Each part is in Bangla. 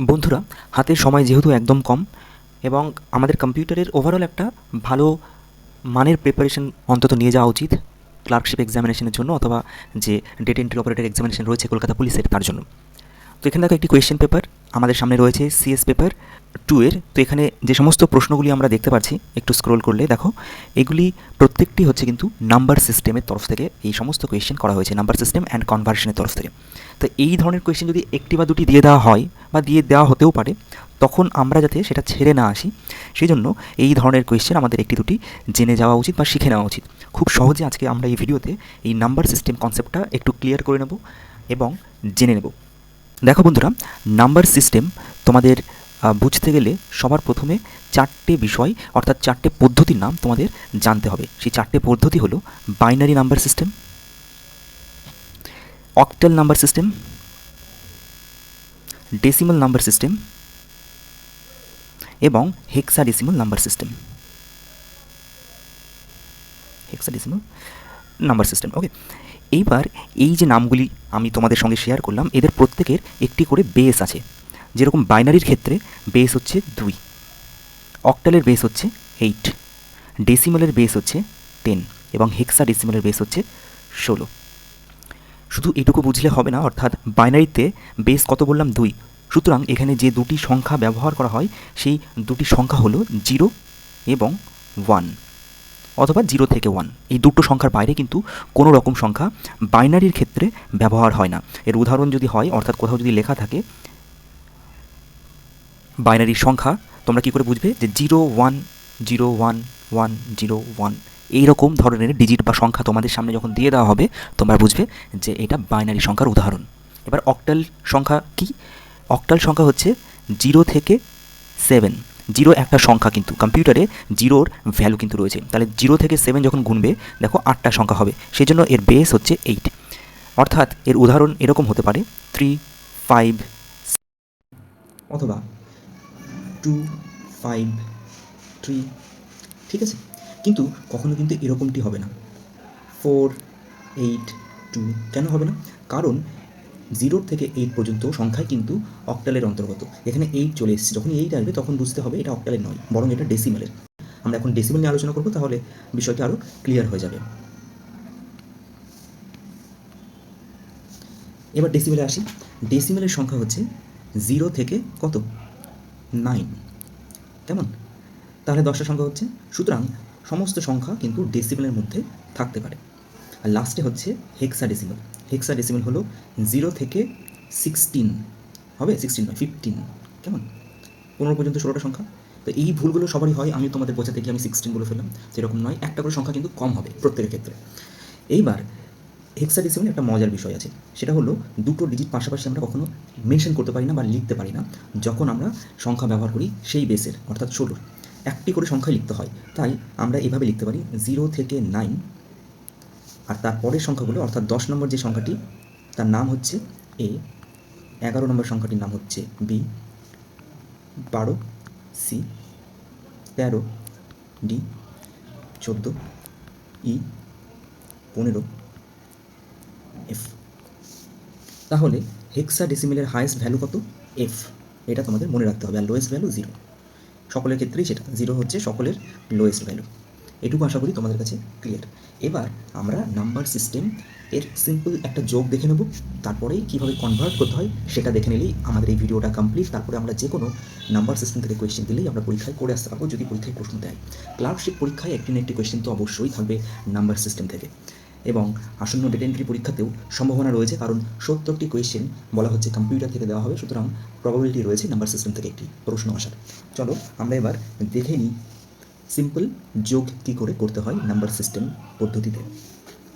বন্ধুরা হাতের সময় যেহেতু একদম কম এবং আমাদের কম্পিউটারের ওভারঅল একটা ভালো মানের প্রিপারেশন অন্তত নিয়ে যাওয়া উচিত ক্লার্কশিপ এক্সামিনেশনের জন্য অথবা যে ডেট এন্ট্রি অপারেটর এক্সামিনেশন রয়েছে কলকাতা পুলিশের, তার জন্য। তো এখানে দেখো একটি কোয়েশ্চেন পেপার আমাদের সামনে রয়েছে সিএস পেপার টু এর। তো এখানে যে সমস্ত প্রশ্নগুলি আমরা দেখতে পাচ্ছি একটু স্ক্রোল করলে দেখো, এগুলি প্রত্যেকটি হচ্ছে কিন্তু নাম্বার সিস্টেমের তরফ থেকে এই সমস্ত কোয়েশ্চেন করা হয়েছে নাম্বার সিস্টেম অ্যান্ড কনভার্সনের তরফ থেকে। তো এই ধরনের কোয়েশ্চেন যদি একটি বা দুটি দিয়ে দেওয়া হয় বা দিয়ে দেওয়া হতেও পারে, তখন আমরা যাতে সেটা ছেড়ে না আসি, সেই জন্য এই ধরনের কোয়েশ্চেন আমাদের একটি দুটি জেনে যাওয়া উচিত বা শিখে নেওয়া উচিত। খুব সহজে আজকে আমরা এই ভিডিওতে এই নাম্বার সিস্টেম কনসেপ্টটা একটু ক্লিয়ার করে নেব এবং জেনে নেব। দেখো বন্ধুরা নাম্বার সিস্টেম তোমাদের বুঝতে গেলে সবার প্রথমে চারটে বিষয়, অর্থাৎ চারটে পদ্ধতির নাম তোমাদের জানতে হবে। সেই চারটে পদ্ধতি হলো binary number system octal number system decimal number system এবং hexadecimal number system hexadecimal number system okay এইবার এই যে নামগুলি আমি তোমাদের সঙ্গে শেয়ার করলাম, এদের প্রত্যেকের একটি করে বেস আছে। যেরকম বাইনারির ক্ষেত্রে বেস হচ্ছে দুই অক্টালের বেস হচ্ছে এইট ডেসিমালের বেস হচ্ছে টেন এবং হেক্সা ডেসিমালের বেস হচ্ছে ষোলো। শুধু এটুকু বুঝলে হবে না, অর্থাৎ বাইনারিতে বেস কত বললাম? দুই। সুতরাং এখানে যে দুটি সংখ্যা ব্যবহার করা হয়, সেই দুটি সংখ্যা হলো জিরো এবং ওয়ান অথবা জিরো থেকে ওয়ান। এই দুটো সংখ্যার বাইরে কিন্তু কোনো রকম সংখ্যা বাইনারির ক্ষেত্রে ব্যবহার হয় না। এর উদাহরণ যদি হয়, অর্থাৎ কোথাও যদি লেখা থাকে, বাইনারির সংখ্যা, তোমরা কি করে বুঝবে যে zero one zero one one, zero one এইরকম ধরনের ডিজিট বা সংখ্যা তোমাদের সামনে যখন দিয়ে দেওয়া হবে, তোমরা বুঝবে যে এটা বাইনারি সংখ্যার উদাহরণ। এবার অক্টাল সংখ্যা কি? অক্টাল সংখ্যা হচ্ছে জিরো থেকে সেভেন। জিরো একটা সংখ্যা কিন্তু কম্পিউটারে জিরোর ভ্যালু কিন্তু রয়েছে। তাহলে জিরো থেকে সেভেন যখন গুনবে, দেখো আটটা সংখ্যা হবে। সেই জন্য এর বেস হচ্ছে এইট অর্থাৎ এর উদাহরণ এরকম হতে পারে থ্রি ফাইভ অথবা টু ফাইভ থ্রি ঠিক আছে? কিন্তু কখনো কিন্তু এরকমটি হবে না। ফোর এইট টু কেন হবে না? কারণ জিরো থেকে এইট পর্যন্ত সংখ্যায় কিন্তু অক্টালের অন্তর্গত। এখানে এইট চলে এসেছে। যখন এইট আসবে, তখন বুঝতে হবে এটা অক্টালের নয়, বরং এটা ডেসিমালের আমরা এখন ডেসিমেল নিয়ে আলোচনা করব, তাহলে বিষয়টি আরও ক্লিয়ার হয়ে যাবে। এবার ডেসিমেলে আসি। ডেসিমেলের সংখ্যা হচ্ছে জিরো থেকে কত? নাইন কেমন? তাহলে দশটা সংখ্যা হচ্ছে। সুতরাং সমস্ত সংখ্যা কিন্তু ডেসিমেলের মধ্যে থাকতে পারে। আর লাস্টে হচ্ছে হেক্সা ডেসিমেল হেক্সা ডেসিমেল হলো জিরো থেকে সিক্সটিন হবে সিক্সটিন নয় ফিফটিন কেমন? পনেরো পর্যন্ত ষোলোটা সংখ্যা। তো এই ভুলগুলো সবারই হয়, আমি তোমাদের বোঝাতে গিয়ে আমি সিক্সটিন বলে ফেললাম সেরকম নয়, একটা করে সংখ্যা কিন্তু কম হবে প্রত্যেকের ক্ষেত্রে। এইবার হেক্সাডেসিমাল একটা মজার বিষয় আছে, সেটা হলো দুটো ডিজিট পাশাপাশি আমরা কখনো মেনশন করতে পারি না বা লিখতে পারি না, যখন আমরা সংখ্যা ব্যবহার করি সেই বেসের অর্থাৎ ষোলোর। একটি করে সংখ্যা লিখতে হয়, তাই আমরা এভাবে লিখতে পারি জিরো থেকে নাইন আর তার পরের সংখ্যাগুলো, অর্থাৎ দশ নম্বর যে সংখ্যাটি, তার নাম হচ্ছে এ। এগারো নম্বর সংখ্যাটির নাম হচ্ছে বি। বারো, সি। তেরো, ডি। চোদ্দ, ই। পনেরো, এফ। তাহলে হেক্সা ডেসিমেলের হায়েস্ট ভ্যালু কত? এফ। এটা তোমাদের মনে রাখতে হবে, আর লোয়েস্ট ভ্যালু জিরো। সকলের ক্ষেত্রেই সেটা, জিরো হচ্ছে সকলের লোয়েস্ট ভ্যালু। এটুকু আশা করি তোমাদের কাছে ক্লিয়ার এবার আমরা নাম্বার সিস্টেম এর সিম্পল একটা যোগ দেখে নেব, তারপরেই কীভাবে কনভার্ট করতে হয় সেটা দেখে নিলেই আমাদের এই ভিডিওটা কমপ্লিট তারপরে আমরা যে কোনো নাম্বার সিস্টেম থেকে কোয়েশ্চেন দিলেই আমরা পরীক্ষায় করে আসতে পারব যদি পরীক্ষায় প্রশ্ন দেয়। ক্লার্কশিপ পরীক্ষায় একটি না একটি কোয়েশ্চেন তো অবশ্যই থাকবে নাম্বার সিস্টেম থেকে। এবং আসন্ন ডেটা এন্ট্রি পরীক্ষাতেও সম্ভাবনা রয়েছে, কারণ সত্তরটি কোয়েশ্চেন বলা হচ্ছে কম্পিউটার থেকে দেওয়া হবে, সুতরাং প্রবাবিলিটি রয়েছে নাম্বার সিস্টেম থেকে একটি প্রশ্ন আসার। চলো আমরা এবার দেখে নিই সিম্পল যোগ কী করে করতে হয় নাম্বার সিস্টেম পদ্ধতিতে?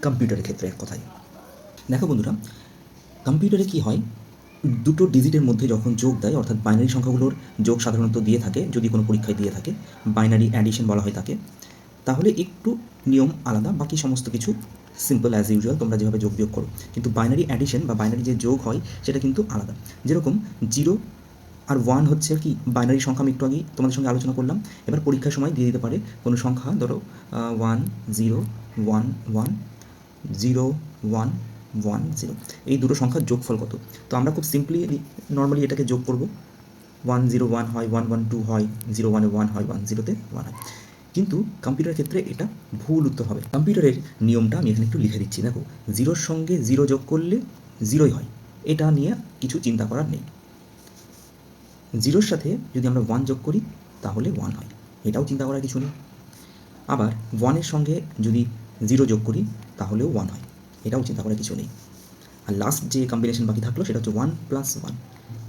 কম্পিউটারের ক্ষেত্রে এক কথায়। দেখো বন্ধুরা কম্পিউটারে কি হয়, দুটো ডিজিটের মধ্যে যখন যোগ দেয়, অর্থাৎ বাইনারি সংখ্যাগুলোর যোগ সাধারণত দিয়ে থাকে, যদি কোনো পরীক্ষায় দিয়ে থাকে বাইনারি অ্যাডিশন বলা হয় তাকে, তাহলে একটু নিয়ম আলাদা, বাকি সমস্ত কিছু সিম্পল অ্যাজ ইউজুয়াল তোমরা যেভাবে যোগ বিয়োগ করো। কিন্তু বাইনারি অ্যাডিশন বা বাইনারি যে যোগ হয়, সেটা কিন্তু আলাদা। যেরকম জিরো আর ওয়ান হচ্ছে কি বাইনারি সংখ্যা আমি একটু আগেই তোমাদের সঙ্গে আলোচনা করলাম। এবার পরীক্ষার সময় দিয়ে দিতে পারে কোনো সংখ্যা, ধরো one zero one one zero one one zero এই দুটো সংখ্যার যোগফল কত? তো আমরা খুব সিম্পলি নর্মালি এটাকে যোগ করব। ওয়ান জিরো ওয়ান হয় ওয়ান ওয়ান টু হয় জিরো ওয়ানে ওয়ান হয় ওয়ান জিরোতে ওয়ান হয়। কিন্তু কম্পিউটারের ক্ষেত্রে এটা ভুল উত্তর হবে। কম্পিউটারের নিয়মটা আমি এখানে একটু লিখে দিচ্ছি, দেখো। জিরোর সঙ্গে জিরো যোগ করলে জিরোই হয়। এটা নিয়ে কিছু চিন্তা করার নেই। জিরোর সাথে যদি আমরা ওয়ান যোগ করি, তাহলে ওয়ান হয়। এটাও চিন্তা করার কিছু নেই। আবার ওয়ানের সঙ্গে যদি জিরো যোগ করি, তাহলেও ওয়ান হয়। এটাও চিন্তা করার কিছু নেই। আর লাস্ট যে কম্বিনেশন বাকি থাকল, সেটা হচ্ছে ওয়ান প্লাস ওয়ান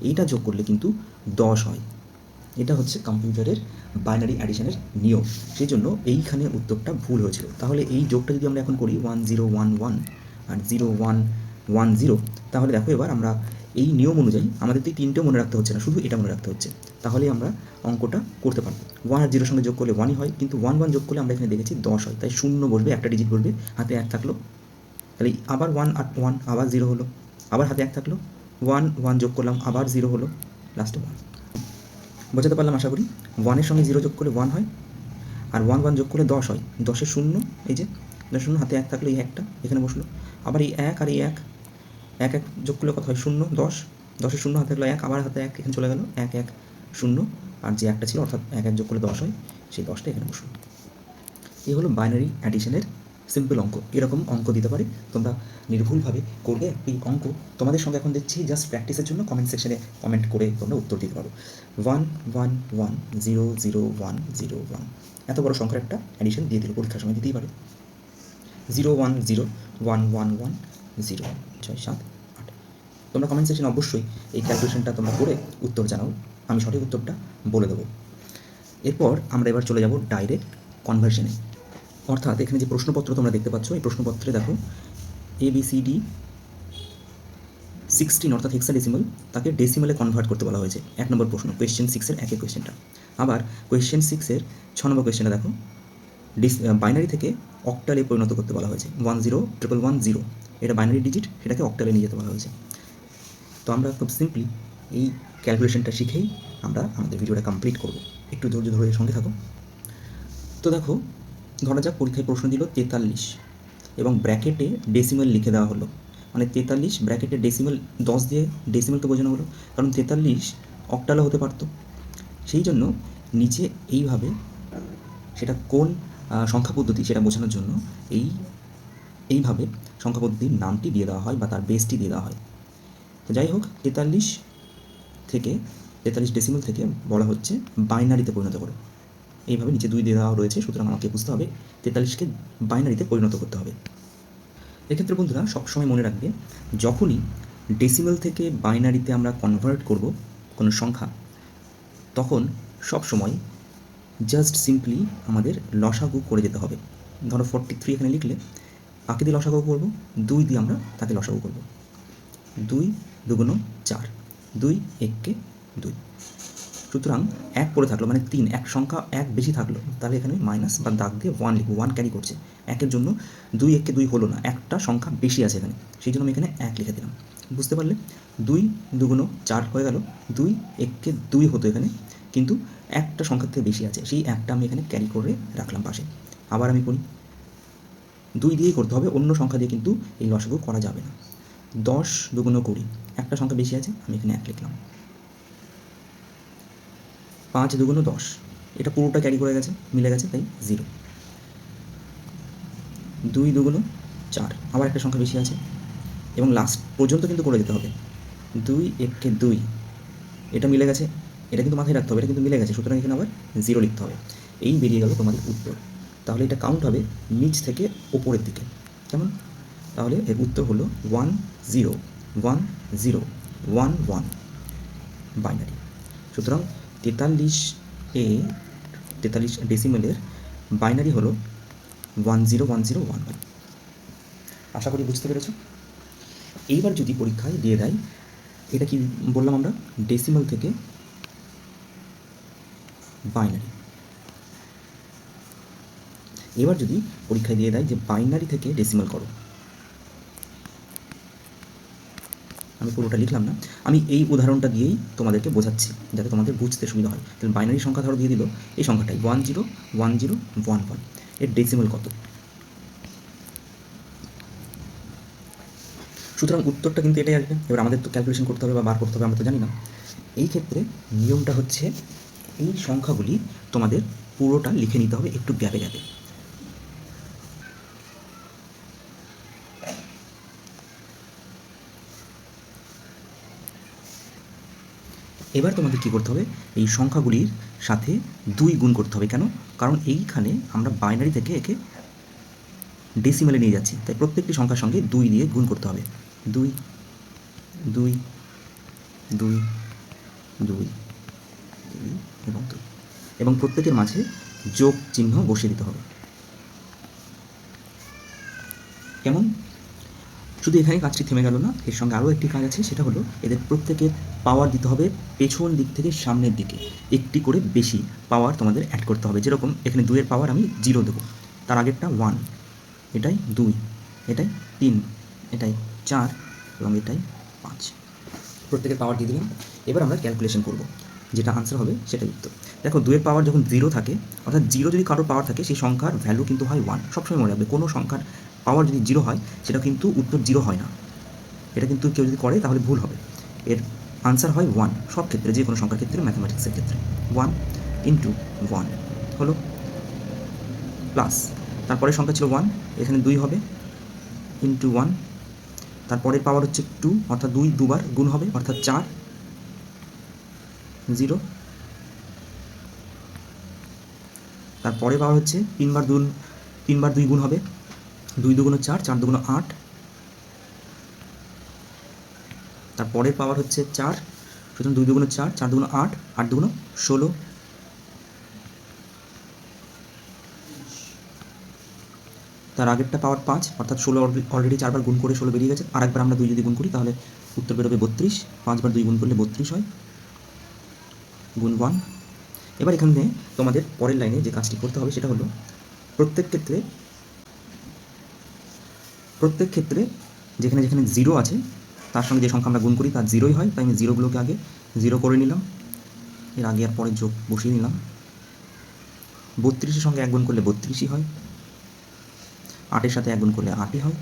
এইটা যোগ করলে কিন্তু দশ হয়। এটা হচ্ছে কম্পিউটারের বাইনারি অ্যাডিশনের নিয়ম। সেই জন্য এইখানে উত্তরটা ভুল হয়েছিল। তাহলে এই যোগটা যদি আমরা এখন করি ওয়ান জিরো ওয়ান ওয়ান আর জিরো ওয়ান ওয়ান জিরো তাহলে দেখো এবার আমরা এই নিয়ম অনুযায়ী আমাদের তো এই তিনটেও মনে রাখতে হচ্ছে না, শুধু এটা মনে রাখতে হচ্ছে। তাহলে আমরা অঙ্কটা করতে পারব। ওয়ান আর জিরোর সঙ্গে যোগ করলে ওয়ানই হয়, কিন্তু ওয়ান ওয়ান যোগ করলে আমরা এখানে দেখেছি দশ হয়, তাই শূন্য বসবে, একটা ডিজিট বসবে, হাতে এক থাকল। তাহলে আবার ওয়ান আর ওয়ান আবার জিরো হলো। আবার হাতে এক থাকল। ওয়ান ওয়ান যোগ করলাম, আবার জিরো হলো লাস্টে ওয়ান বোঝাতে পারলাম আশা করি? ওয়ানের সঙ্গে জিরো যোগ করলে ওয়ান হয়, আর ওয়ান ওয়ান যোগ করলে দশ হয়। দশে শূন্য, এই যে দশের শূন্য, হাতে এক থাকল, এই একটা, এখানে বসল। আবার এই এক আর এই এক এক এক যোগ করলে কত হয়? শূন্য, দশ। দশের শূন্য হাতে থাকল এক আবার হাতে এক, এখানে চলে গেল। এক এক, শূন্য। আর যে একটা ছিল, অর্থাৎ এক এক যোগ করলে দশ হয়, সেই দশটা এখানে বসল। এই হলো বাইনারি অ্যাডিশনের সিম্পল অঙ্ক। এরকম অঙ্ক দিতে পারে। তোমরা নির্ভুলভাবে করবে এই অঙ্ক। তোমাদের সঙ্গে এখন দেখছি জাস্ট প্র্যাকটিসের জন্য কমেন্ট সেকশনে কমেন্ট করে তোমরা উত্তর দিতে পারো। One one one zero zero one zero one এত বড় সংখ্যার একটা অ্যাডিশন দিয়ে দিল পরীক্ষার সময় দিতেই পারে। Zero one zero one one one zero ছয়, সাত। তোমরা কমেন্ট সেকশনে অবশ্যই এই ক্যালকুলেশনটা তোমরা করে উত্তর জানাও। আমি সঠিক উত্তরটা বলে দেবো। এরপর আমরা এবার চলে যাব ডাইরেক্ট কনভার্সনে অর্থাৎ এখানে যে প্রশ্নপত্র তোমরা দেখতে পাচ্ছ, এই প্রশ্নপত্রে দেখো A B C D sixteen অর্থাৎ হেক্সাডেসিমাল তাকে ডেসিমালে কনভার্ট করতে বলা হয়েছে। এক নম্বর প্রশ্ন কোয়েশ্চেন সিক্সের একই কোয়েশ্চেনটা আবার কোয়েশ্চেন সিক্সের ছ নম্বর কোয়েশ্চেনটা দেখো ডিস বাইনারি থেকে অক্টালে পরিণত করতে বলা হয়েছে। One zero triple one zero এটা বাইনারি ডিজিট সেটাকে অক্টালে নিয়ে যেতে বলা হয়েছে। তো আমরা খুব সিম্পলি এই ক্যালকুলেশনটা শিখেই আমরা আমাদের ভিডিওটা কমপ্লিট করব। একটু ধৈর্য ধরে সঙ্গে থাকো। তো দেখো, ধরা যাক পরীক্ষায় প্রশ্ন দিল তেতাল্লিশ এবং ব্র্যাকেটে ডেসিমেল লিখে দেওয়া হলো। মানে তেতাল্লিশ ব্র্যাকেটে ডেসিমেল দশ দিয়ে ডেসিমালকে বোঝানো হলো, কারণ তেতাল্লিশ অক্টালও হতে পারতো। সেই জন্য নিচে এইভাবে সেটা কোন সংখ্যা পদ্ধতি সেটা বোঝানোর জন্য এই, এইভাবে সংখ্যা পদ্ধতির নামটি দিয়ে দেওয়া হয় বা তার বেসটি দিয়ে দেওয়া হয়। যাই হোক তেতাল্লিশ থেকে, তেতাল্লিশ ডেসিমাল থেকে বলা হচ্ছে বাইনারিতে পরিণত করো। এইভাবে নিচে দুই দেওয়া রয়েছে, সুতরাং আমাকে বুঝতে হবে, তেতাল্লিশকে বাইনারিতে পরিণত করতে হবে। এক্ষেত্রে বন্ধুরা, সবসময় মনে রাখবে, যখনই ডেসিমাল থেকে বাইনারিতে আমরা কনভার্ট করব কোনো সংখ্যা, তখন সব সময় জাস্ট সিম্পলি আমাদের লসাগু করে যেতে হবে। ধরো ফোরটি থ্রি এখানে লিখলে, কাকে দিয়ে লসাগু করব? দুই দিয়ে আমরা তাকে লসাগু করব। দুই দুগুণ চার। দুই এককে দুই। সুতরাং এক পড়ে থাকল মানে তিন, এক সংখ্যা এক বেশি থাকল, তাহলে এখানে মাইনাস বা দাগ দিয়ে ওয়ান লিখব ওয়ান ক্যারি করছে। একের জন্য দুই এককে দুই হলো না, একটা সংখ্যা বেশি আছে এখানে, সেই জন্য আমি এখানে এক লিখে দিলাম। বুঝতে পারলে? দুই দুগুণ চার হয়ে গেল, দুই এককে দুই হতো এখানে, কিন্তু একটা সংখ্যার থেকে বেশি আছে, সেই একটা আমি এখানে ক্যারি করে রাখলাম পাশে। আবার আমি করি দুই দিয়েই করতে হবে, অন্য সংখ্যা দিয়ে কিন্তু এই লসাগু করা যাবে না। দশ দুগুণ কুড়ি। একটা সংখ্যা বেশি আছে, আমি এখানে এক লিখলাম। পাঁচ দুগুণ দশ। এটা পুরোটা ক্যারি করে গেছে, মিলে গেছে, তাই জিরো দুই দুগুণ চার, আবার একটা সংখ্যা বেশি আছে। এবং লাস্ট পর্যন্ত কিন্তু করে যেতে হবে। দুই এককে দুই। এটা মিলে গেছে, এটা কিন্তু মাথায় রাখতে হবে, এটা কিন্তু মিলে গেছে, সুতরাং এখানে আবার জিরো লিখতে হবে। এই বেরিয়ে গেল তোমাদের উত্তর। তাহলে এটা কাউন্ট হবে নিচ থেকে ওপরের দিকে। কেমন? তাহলে এর উত্তর হলো one zero one zero one one binary সুতরাং তেতাল্লিশ এ, তেতাল্লিশ ডেসিমেলের বাইনারি হলো one zero one zero one one আশা করি বুঝতে পেরেছ? এইবার যদি পরীক্ষায় দিয়ে দেয়, এটা কি বললাম আমরা? ডেসিমাল থেকে বাইনারি এবার যদি পরীক্ষায় দিয়ে দেয় যে বাইনারি থেকে ডেসিমাল করো। আমি পুরোটা লিখলাম না। আমি এই উদাহরণটা দিয়েই তোমাদেরকে বোঝাচ্ছি, যাতে তোমাদের বুঝতে সুবিধা হয়। তাহলে বাইনারি সংখ্যা ধরো দিয়ে দিল, এই সংখ্যাটাই one zero one zero one ওয়ানের ডেসিমাল কত? সুতরাং উত্তরটা কিন্তু এটাই আসবে। এবার আমাদের তো ক্যালকুলেশন করতে হবে বা বার করতে হবে, আমরা তো জানি না। এই ক্ষেত্রে নিয়মটা হচ্ছে, এই সংখ্যাগুলি তোমাদের পুরোটা লিখে নিতে হবে একটু গ্যাপে গ্যাপে। এবার তোমাদের কী করতে হবে? এই সংখ্যাগুলির সাথে দুই গুণ করতে হবে। কেন? কারণ এইখানে আমরা বাইনারি থেকে একে ডেসিমেলে নিয়ে যাচ্ছি। তাই প্রত্যেকটি সংখ্যার সঙ্গে দুই দিয়ে গুণ করতে হবে। দুই দুই দুই দুই দুই এবং দুই। এবং প্রত্যেকের মাঝে যোগ চিহ্ন বসিয়ে দিতে হবে। কেমন? শুধু এখানে কাজটি থেমে গেল না, এর সঙ্গে আরও একটি কাজ আছে, সেটা হলো এদের প্রত্যেকের পাওয়ার দিতে হবে পেছন দিক থেকে সামনের দিকে। একটি করে বেশি পাওয়ার তোমাদের অ্যাড করতে হবে। যেরকম এখানে দুইয়ের পাওয়ার আমি জিরো দেবো, তার আগেরটা ওয়ান এটাই দুই, এটাই তিন, এটাই চার এবং এটাই পাঁচ। প্রত্যেকের পাওয়ার দিয়ে দিলাম। এবার আমরা ক্যালকুলেশন করব, যেটা আনসার হবে সেটাই উত্তর। দেখো দুয়ের পাওয়ার যখন জিরো থাকে, অর্থাৎ জিরো যদি কারোর পাওয়ার থাকে, সেই সংখ্যার ভ্যালু কিন্তু হয় ওয়ান সবসময় মনে রাখবে, কোনো সংখ্যার পাওয়ার যদি জিরো হয়, সেটা কিন্তু উত্তর জিরো হয় না। এটা কিন্তু কেউ যদি করে, তাহলে ভুল হবে। এর আনসার হয় ওয়ান সব ক্ষেত্রে যে কোনো সংখ্যার ক্ষেত্রে ম্যাথামেটিক্সের ক্ষেত্রে। ওয়ান ইন্টু ওয়ান হলো প্লাস তারপরে সংখ্যা ছিল ওয়ান এখানে দুই হবে ইন্টু ওয়ান তারপরের পাওয়ার হচ্ছে টু অর্থাৎ দুই দুবার গুণ হবে, অর্থাৎ চার জিরো তারপরে পাওয়ার হচ্ছে তিনবার দুন, তিনবার দুই গুণ হবে দুই দুগুণ চার চার দুগুণ আট। তারপরের পাওয়ার হচ্ছে চার। সুতরাং দুই দুগুণ চার চার দুগুণ আট আট দুগুণ ষোলো। তার আগেরটা পাওয়ার পাঁচ, অর্থাৎ ষোলো অলরেডি চারবার গুণ করে ষোলো বেরিয়ে গেছে। আর একবার আমরা দুই যদি গুণ করি, তাহলে উত্তর বেরোবে বত্রিশ। পাঁচবার দুই গুণ করলে বত্রিশ হয়। গুণ ওয়ান এবার এখানে তোমাদের পরের লাইনে যে কাজটি করতে হবে, সেটা হলো প্রত্যেক ক্ষেত্রে প্রত্যেক ক্ষেত্রে যেখানে যেখানে জিরো আছে, তার সঙ্গে যে সংখ্যা আমরা গুণ করি, তার জিরোই হয়। তাই আমি জিরোগুলোকে আগে জিরো করে নিলাম। এর আগে আর পরে যোগ বসিয়ে নিলাম। বত্রিশের সঙ্গে এক গুণ করলে বত্রিশই হয়। আটের সাথে এক গুণ করলে আটই হয়।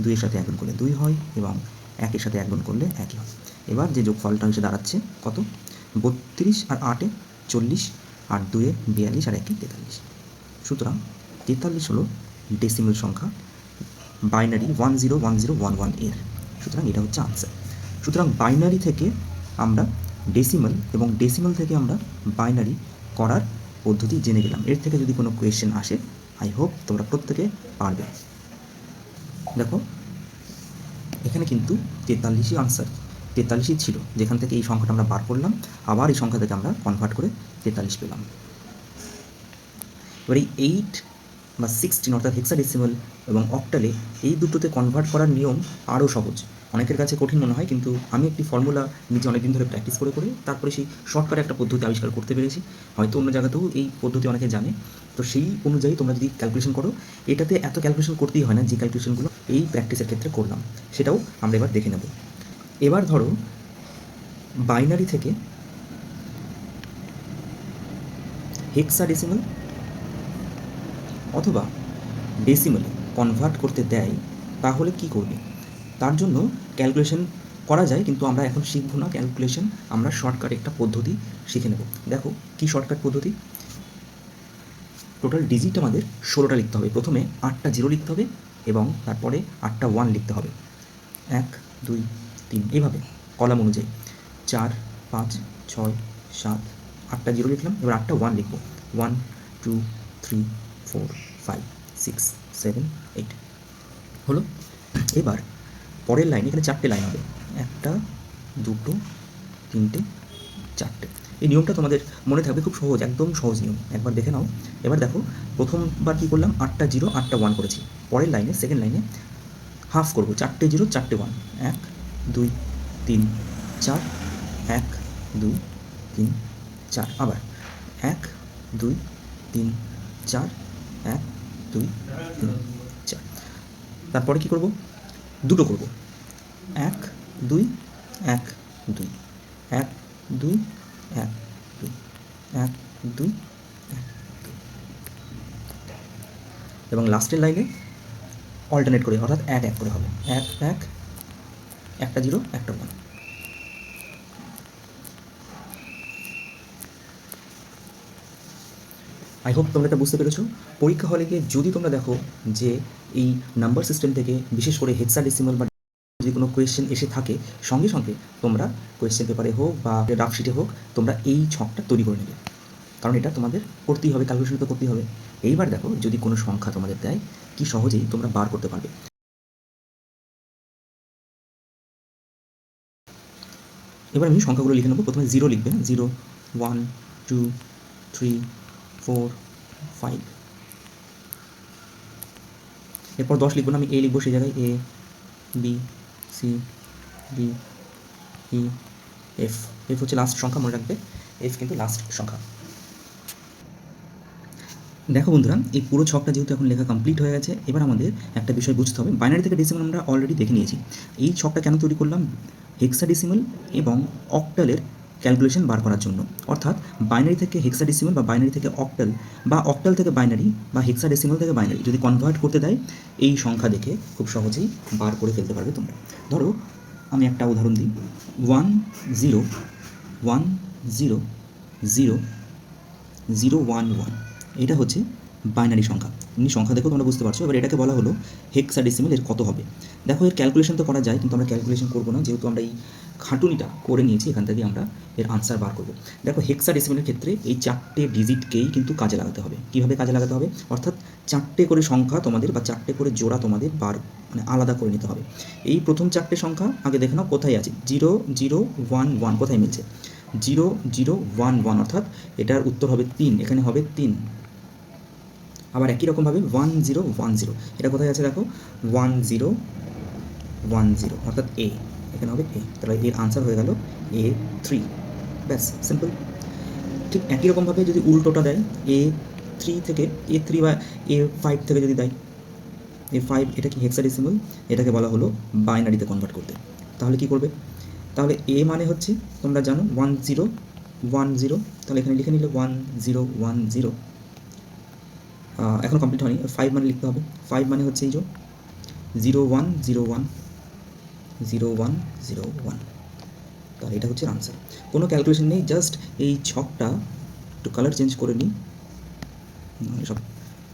দুইয়ের সাথে এক গুণ করলে দুই হয় এবং একের সাথে এক গুণ করলে একই হয়। এবার যে যোগফলটা এসে দাঁড়াচ্ছে, কত? বত্রিশ আর আটে চল্লিশ, আর দুয়ে বিয়াল্লিশ আর একে তেতাল্লিশ। সুতরাং তেতাল্লিশ হলো ডেসিমেল সংখ্যা। Binary one zero one zero one ওয়ানের। সুতরাং এটা হচ্ছে আনসার সুতরাং বাইনারি থেকে আমরা ডেসিমাল এবং ডেসিমাল থেকে আমরা বাইনারি করার পদ্ধতি জেনে গেলাম। এর থেকে যদি কোনো কোয়েশ্চেন আসে আই হোপ তোমরা প্রত্যেকে পারবে। দেখো, এখানে কিন্তু তেতাল্লিশই আনসার তেতাল্লিশই ছিল, যেখান থেকে এই সংখ্যাটা আমরা বার করলাম। আবার এই সংখ্যা থেকে আমরা কনভার্ট করে তেতাল্লিশ পেলাম। এবার এই এইট বা সিক্সটিন অর্থাৎ হেক্সাডেসিমাল এবং অক্টালে এই দুটোতে কনভার্ট করার নিয়ম আরও সহজ। অনেকের কাছে কঠিন মনে হয়, কিন্তু আমি একটি ফর্মুলা নিজে অনেকদিন ধরে প্র্যাকটিস করে করে তারপরে সেই শর্টকাটে একটা পদ্ধতি আবিষ্কার করতে পেরেছি। হয়তো অন্য জায়গাতেও এই পদ্ধতি অনেকে জানে। তো সেই অনুযায়ী তোমরা যদি ক্যালকুলেশন করো, এটাতে এত ক্যালকুলেশন করতেই হয় না যে ক্যালকুলেশনগুলো এই প্র্যাকটিসের ক্ষেত্রে করলাম। সেটাও আমরা এবার দেখে নেব। এবার ধরো বাইনারি থেকে হেক্সাডেসিমাল অথবা ডেসিমালে কনভার্ট করতে দেয়, তাহলে কি করবে? তার জন্য ক্যালকুলেশন করা যায়, কিন্তু আমরা এখন শিখব না। ক্যালকুলেশন আমরা শর্টকাট একটা পদ্ধতি শিখে নেব। দেখো, কি শর্টকাট পদ্ধতি? টোটাল ডিজিট আমাদের ষোলোটা লিখতে হবে। প্রথমে আটটা জিরো লিখতে হবে এবং তারপরে আটটা ওয়ান লিখতে হবে। এক, দুই, তিন এইভাবে কলাম অনুযায়ী। চার, পাঁচ, ছয়, সাত, আটটা জিরো লিখলাম, এবার আটটা ওয়ান লিখব। One two three four, five, six, seven, eight. হলো? এবার পরের লাইন এখানে চারটে লাইন হবে। একটা, দুটো, তিনটে, চারটে। এই নিয়মটা তোমাদের মনে থাকবে খুব সহজ, একদম সহজ নিয়ম। একবার দেখে নাও। এবার দেখো, প্রথমবার কী করলাম? আটটা জিরো, আটটা ওয়ান করেছি। পরের লাইনে, সেকেন্ড লাইনে, হাফ করব। চারটে জিরো, চারটে ওয়ান। এক, দুই, তিন, চার। এক, দুই, তিন, চার। আবার। এক, দুই, তিন, চার। এক দুই, তিন, চার। তারপরে কী করব? দুটো করব। এক, দুই এক দুই। এক দুই এক দুই। এক দুই, এক এবং লাস্টের লাইনে অল্টারনেট করে, অর্থাৎ এক এক করে হবে। এক এক, একটা জিরো একটা ওয়ান আই হোপ তোমরা এটা বুঝতে পেরেছ। পরীক্ষা হলে গিয়ে যদি তোমরা দেখো যে এই নাম্বার সিস্টেম থেকে, বিশেষ করে হেক্সাডেসিমাল বা যদি কোনো কোয়েশ্চেন এসে থাকে, সঙ্গে সঙ্গে তোমরা কোয়েশ্চেন পেপারে হোক বা রাফ শিটে হোক, তোমরা এই ছকটা তৈরি করে নেবে। কারণ এটা তোমাদের করতেই হবে ক্যালকুলেশন তো করতেই হবে। এইবার দেখো, যদি কোনো সংখ্যা তোমাদের দেয়, কি সহজেই তোমরা বার করতে পারবে। এবার আমি সংখ্যাগুলো লিখে নেব। প্রথমে জিরো লিখবে zero one two three four five এরপর দশ লিখব না, আমি এ লিখব সেই জায়গায় A B C D E F F হচ্ছে লাস্ট সংখ্যা, মনে রাখবে। এফ কিন্তু লাস্ট সংখ্যা। দেখো বন্ধুরা, এই পুরো ছকটা যেহেতু এখন লেখা কমপ্লিট হয়ে গেছে, এবার আমাদের একটা বিষয় বুঝতে হবে। বাইনারি থেকে ডেসিমাল আমরা অলরেডি দেখে নিয়েছি। এই ছকটা কেন তৈরি করলাম? হেক্সা হেক্সাডেসিমাল এবং অক্টালের ক্যালকুলেশন বার করার জন্য। অর্থাৎ বাইনারি থেকে হেক্সাডেসিমাল বা বাইনারি থেকে অক্টাল বা অক্টাল থেকে বাইনারি বা হেক্সাডেসিমাল থেকে বাইনারি যদি কনভার্ট করতে দেয়, এই সংখ্যা দেখে খুব সহজেই বার করে ফেলতে পারবে তোমরা। ধরো, আমি একটা উদাহরণ দিই। One zero one zero zero zero one one এটা হচ্ছে বাইনারি সংখ্যা। এমনি সংখ্যা দেখেও তোমরা বুঝতে পারছ, এবার এটাকে বলা হলো হেক্সাডেসিমাল এর কত হবে। দেখো, এর ক্যালকুলেশন তো করা যায়, কিন্তু আমরা ক্যালকুলেশন করব না, যেহেতু আমরা এই খাটুনিটা করে নিয়েছি, এখান থেকে আমরা এর আনসার বার করব। দেখো হেক্সাডেসিমালের ক্ষেত্রে এই চারটে ডিজিটকেই কিন্তু কাজে লাগাতে হবে। কীভাবে কাজে লাগাতে হবে? অর্থাৎ চারটে করে সংখ্যা তোমাদের বা চারটে করে জোড়া তোমাদের বার মানে আলাদা করে নিতে হবে। এই প্রথম চারটে সংখ্যা, আগে দেখে নাও কোথায় আছে। জিরো জিরো, ওয়ান ওয়ান কোথায় মিলছে? জিরো জিরো, ওয়ান ওয়ান, অর্থাৎ এটার উত্তর হবে তিন, এখানে হবে তিন। আবার একই রকমভাবে ওয়ান জিরো ওয়ান জিরো এটা কোথায় আছে দেখো? ওয়ান জিরো ওয়ান জিরো অর্থাৎ এ এখানে হবে এ তাহলে এর আনসার হয়ে গেল এ থ্রি ব্যাস সিম্পল ঠিক একই রকমভাবে যদি উল্টোটা দেয় এ থ্রি থেকে এ থ্রি বা এ ফাইভ থেকে যদি দেয় এ ফাইভ এটা কি হেক্সাডেসিমাল এটাকে বলা হলো বাইনারিতে কনভার্ট করতে। তাহলে কি করবে? তাহলে এ মানে হচ্ছে, তোমরা জানো ওয়ান জিরো ওয়ান জিরো তাহলে এখানে লিখে নিলে ওয়ান জিরো ওয়ান জিরো এখন কমপ্লিট হয়নি। ফাইভ মানে লিখতে হবে। ফাইভ মানে হচ্ছে এই যে zero one zero one zero one zero one তাহলে এটা হচ্ছে আনসার কোনো ক্যালকুলেশন নেই জাস্ট এই ছকটা একটু কালার চেঞ্জ করে নিই। সব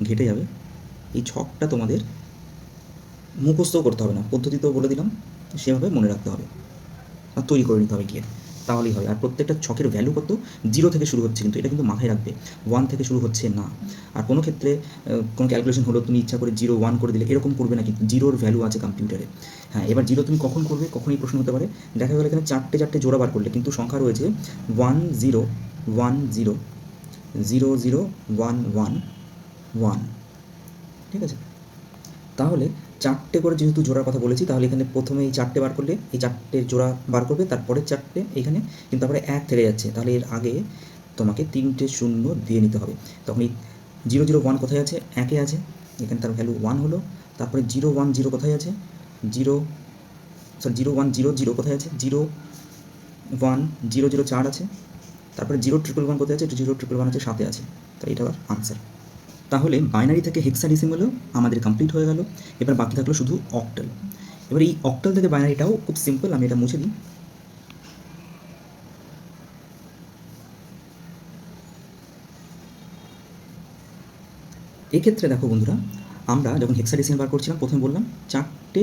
ঘেটে যাবে। এই ছকটা তোমাদের মুখস্থও করতে হবে না। পদ্ধতিতেও বলে দিলাম, সেভাবে মনে রাখতে হবে। আর তৈরি করে নিতে হবে গিয়ে। তাহলেই হয়। আর প্রত্যেকটা ছকের ভ্যালু কত? জিরো থেকে শুরু হচ্ছে কিন্তু, এটা কিন্তু মাথায় রাখবে। ওয়ান থেকে শুরু হচ্ছে না। আর কোনো ক্ষেত্রে কোনো ক্যালকুলেশন হলো, তুমি ইচ্ছা করে জিরো ওয়ান করে দিলে, এরকম করবে না কিন্তু জিরোর ভ্যালু আছে কম্পিউটারে হ্যাঁ এবার জিরো তুমি কখন করবে? কখনই প্রশ্ন হতে পারে। দেখা গেল এখানে চারটে চারটে জোড়া বার করলে, কিন্তু সংখ্যা রয়েছে one zero one zero zero zero one one one ঠিক আছে? তাহলে চারটে করে যেহেতু জোড়ার কথা বলেছি, তাহলে এখানে প্রথমে এই চারটে বার করলে এই চারটে জোড়া বার করবে, তারপরে চারটে এখানে কিন্তু তারপরে এক থেকে যাচ্ছে। তাহলে এর আগে তোমাকে তিনটে শূন্য দিয়ে নিতে হবে। তখন এই জিরো জিরো ওয়ান কোথায় আছে? একে আছে। এখানে তার ভ্যালু ওয়ান হলো। তারপরে জিরো ওয়ান জিরো কোথায় আছে? Zero, sorry, zero one zero zero কোথায় আছে? জিরো ওয়ান জিরো জিরো চার আছে। তারপরে জিরো ট্রিপল ওয়ান কোথায় আছে? জিরো ট্রিপল ওয়ান আছে সাথে আছে। তাই এটা আবার আনসার তাহলে বাইনারি থেকে হেক্সাডেসিমালও আমাদের কমপ্লিট হয়ে গেল। এবার বাকি থাকল শুধু অক্টাল এবার এই অক্টাল থেকে বাইনারিটাও খুব সিম্পল আমি এটা মুছে দিই। এক্ষেত্রে দেখো বন্ধুরা, আমরা যখন হেক্সাডেসিমাল বার করছিলাম, প্রথমে বললাম চারটে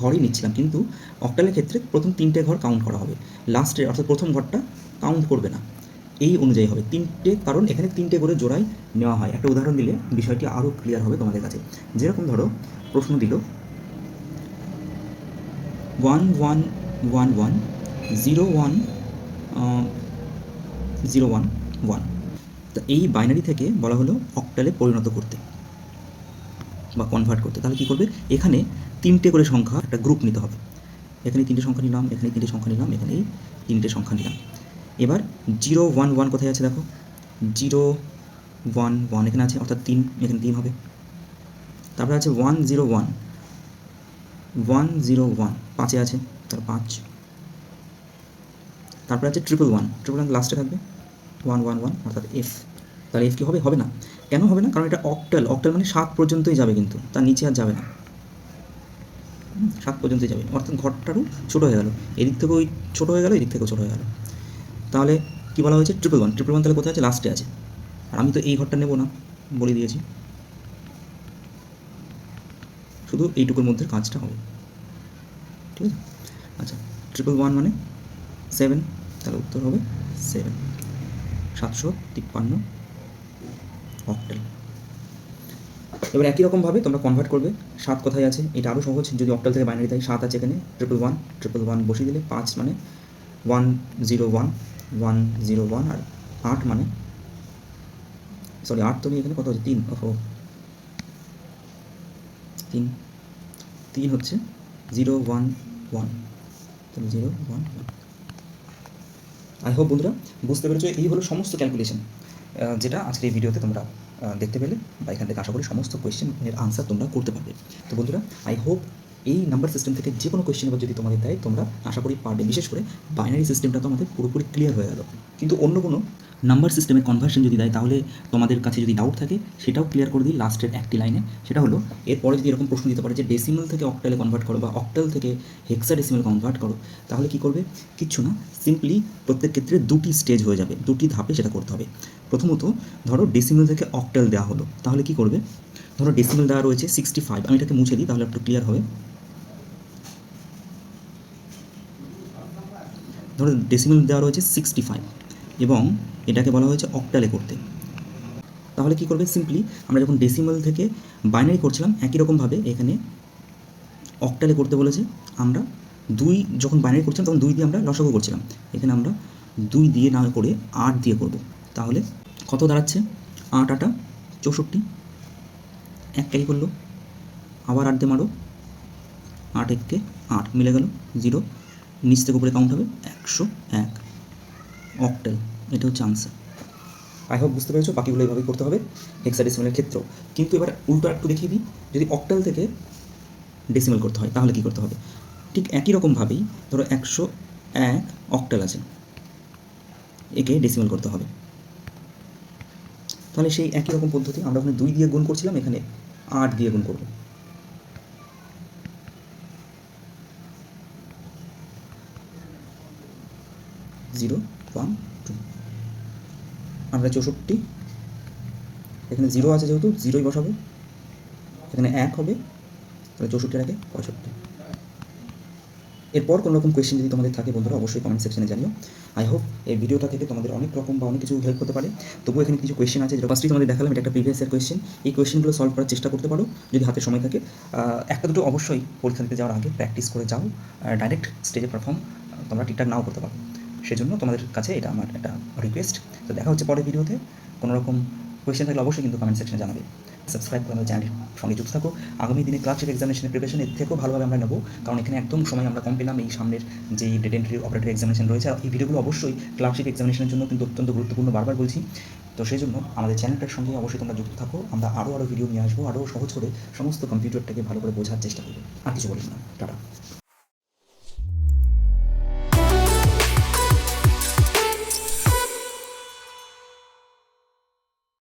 ঘরই নিচ্ছিলাম, কিন্তু অক্টালের ক্ষেত্রে প্রথম তিনটে ঘর কাউন্ট করা হবে। লাস্টে অর্থাৎ প্রথম ঘরটা কাউন্ট করবে না। এই অনুযায়ী হবে। তিনটে কারণ এখানে তিনটে করে জোড়াই নেওয়া হয়। একটা উদাহরণ দিলে বিষয়টি আরও ক্লিয়ার হবে তোমাদের কাছে। যেরকম ধরো, প্রশ্ন দিল one one one one zero one zero one one তো এই বাইনারি থেকে বলা হলো অক্টালে পরিণত করতে বা কনভার্ট করতে। তাহলে কী করবে? এখানে তিনটে করে সংখ্যা একটা গ্রুপ নিতে হবে। এখানে তিনটে সংখ্যা নিলাম, এখানে তিনটে সংখ্যা নিলাম, এখানে তিনটে সংখ্যা নিলাম। এবার জিরো ওয়ান ওয়ান কোথায় আছে দেখো? জিরো ওয়ান ওয়ান এখানে আছে, অর্থাৎ তিন, এখানে তিন হবে। তারপরে আছে one zero one. One zero one, পাঁচে আছে তার পাঁচ। তারপরে আছে ট্রিপল ওয়ান ট্রিপল ওয়ান লাস্টে থাকবে। ওয়ান ওয়ান ওয়ান, অর্থাৎ এফ তাহলে এফ কি হবে? হবে না। কেন হবে না? কারণ এটা অক্টাল অক্টাল মানে সাত পর্যন্তই যাবে কিন্তু, তার নিচে আর যাবে না। সাত পর্যন্তই যাবে। অর্থাৎ ঘরটারও ছোটো হয়ে গেল। এদিক থেকেও ওই ছোটো হয়ে গেল, এদিক থেকেও ছোটো হয়ে গেল। তাহলে কী বলা হয়েছে? ট্রিপল ওয়ান ট্রিপল ওয়ান তাহলে কোথায় আছে? লাস্টে আছে। আর আমি তো এই ঘরটা নেব না, বলে দিয়েছি। শুধু এইটুকুর মধ্যে কাজটা হবে। ঠিক আছে? আচ্ছা ট্রিপল ওয়ান মানে সেভেন তাহলে উত্তর হবে সেভেন সাতশো তিপ্পান্ন অক্টেল এবার একই রকমভাবে তোমরা কনভার্ট করবে। সাত কোথায় আছে? এটা আরও সহজ, যদি অক্টাল থেকে বাইনারি তাই সাত আছে এখানে। ট্রিপল ওয়ান ট্রিপল ওয়ান বসিয়ে দিলে পাঁচ মানে one zero one one zero one আর আট মানে সরি আট তো নেই এখানে কত হচ্ছে? তিন, ওহো। তিন তিন হচ্ছে জিরো ওয়ান ওয়ান তাহলে zero one one I hope বন্ধুরা বুঝতে পেরেছ, এই হলো সমস্ত ক্যালকুলেশন যেটা আজকের এই ভিডিওতে তোমরা দেখতে পেলে, বা এখান থেকে আশা করি সমস্ত কোয়েশ্চেনের আনসার তোমরা করতে পারবে। তো বন্ধুরা আই হোপ এই নাম্বার সিস্টেম থেকে যে কোনো কোয়েশ্চেন যদি তোমাদের দেয়, তোমরা আশা করি পারবে। বিশেষ করে বাইনারি সিস্টেমটা তো আমাদের পুরোপুরি ক্লিয়ার হয়ে গেল। কিন্তু অন্য কোনো নাম্বার সিস্টেমের কনভার্সন যদি দেয়, তাহলে তোমাদের কাছে যদি ডাউট থাকে, সেটাও ক্লিয়ার করে দিই লাস্টের একটি লাইনে সেটা হলো, এরপরে যদি এরকম প্রশ্ন দিতে পারে যে ডেসিমাল থেকে অক্টালে কনভার্ট করো বা অক্টাল থেকে হেক্সা ডেসিমাল কনভার্ট করো, তাহলে কি করবে? কিচ্ছু না সিম্পলি প্রত্যেক ক্ষেত্রে দুটি স্টেজ হয়ে যাবে, দুটি ধাপে সেটা করতে হবে। প্রথমত, ধরো ডেসিমাল থেকে অক্টাল দেওয়া হলো, তাহলে কি করবে? ধরো ডেসিমাল দেওয়া রয়েছে সিক্সটি ফাইভ আমি এটাকে মুছে দিই, তাহলে একটু ক্লিয়ার হবে। ধরো ডেসিমাল দেওয়া রয়েছে সিক্সটি ফাইভ এবং এটাকে বলা হয়েছে অক্টালে করতে। তাহলে কি করবে সিম্পলি আমরা যখন ডেসিমাল থেকে বাইনারি করছিলাম, একই রকমভাবে এখানে অক্টালে করতে বলেছে, আমরা দুই যখন বাইনারি করছিলাম, তখন দুই দিয়ে আমরা লসাগু করছিলাম। এখানে আমরা দুই দিয়ে না করে আট দিয়ে করব। তাহলে কত দাঁড়াচ্ছে? আট, আটা, চৌষট্টি। এক ক্যারি করল? আবার আট দিয়ে মারো। আট এককে আট, মিলে গেল, জিরো। নিচ থেকে উপরে কাউন্ট হবে একশো এক। অক্টেল এটা হচ্ছে আনসার আই হোপ বুঝতে পেরেছ, বাকিগুলো এইভাবেই করতে হবে হেক্সাডেসিমালের ক্ষেত্রেও কিন্তু এবার উল্টো একটু দেখিয়ে দিই, যদি অক্টাল থেকে ডেসিমাল করতে হয়, তাহলে কী করতে হবে? ঠিক একই রকমভাবেই ধরো একশো এক অক্টাল আছে, একে ডেসিমাল করতে হবে। তাহলে সেই একই রকম পদ্ধতি আমরা ওখানে দুই দিয়ে গুণ করছিলাম, এখানে আট দিয়ে গুণ করব। Zero, one, two. আমরা চৌষট্টি। এখানে জিরো আছে যেহেতু, জিরোই বসাবো। এখানে এক হবে, তাহলে চৌষট্টির আগে পঁয়ষট্টি। এরপর কোনো রকম কোয়েশ্চেন যদি তোমাদের থাকে বন্ধুরা, অবশ্যই কমেন্ট সেকশনে জানিও। আই হোপ এই ভিডিওটা থেকে তোমাদের অনেক রকম বা অনেক কিছু হেল্প করতে পারে। তবুও এখানে কিছু কোয়েশ্চেন আছে, যেটা ফার্স্টই তোমাদের দেখালাম, এটা একটা প্রিভিয়াস কোয়েশ্চেন এই কোয়েশ্চেনগুলো সলভ করার চেষ্টা করতে পারো, যদি হাতে সময় থাকে। একটা দুটো অবশ্যই পরীক্ষা দিতে যাওয়ার আগে প্র্যাকটিস করে যাও ডাইরেক্ট স্টেজে পারফর্ম তোমরা ঠিকঠাক নাও করতে পারো। সেজন্য তোমাদের কাছে এটা আমার একটা রিকোয়েস্ট তো দেখা হচ্ছে পরের ভিডিওতে কোনো রকম কোয়েশ্চেন থাকলে অবশ্যই কিন্তু কমেন্ট সেকশনে জানাবে। সাবস্ক্রাইব করে আমাদের চ্যানেলের সঙ্গে যুক্ত থাকো। আগামী দিনে ক্লাসিক এক্সামিনেশনের প্রিপারেশন এর থেকেও ভালোভাবে আমরা নেব। কারণ এখানে একদম সময় আমরা কম পেলাম। এই সামনের যেই ডেট এন্ট্রি অপারেটর এক্সামিনেশন রয়েছে, এই ভিডিওগুলো অবশ্যই ক্লাসিক এক্সামিনেশনের জন্য কিন্তু অত্যন্ত গুরুত্বপূর্ণ বারবার বলছি। তো সেই জন্য আমাদের চ্যানেলটার সঙ্গে অবশ্যই তোমরা যুক্ত থাকো। আমরা আরও আরও ভিডিও নিয়ে আসব। আরও সহজ করে সমস্ত কম্পিউটারটাকে ভালো করে বোঝার চেষ্টা করব। আর কিছু বলি না। টাটা।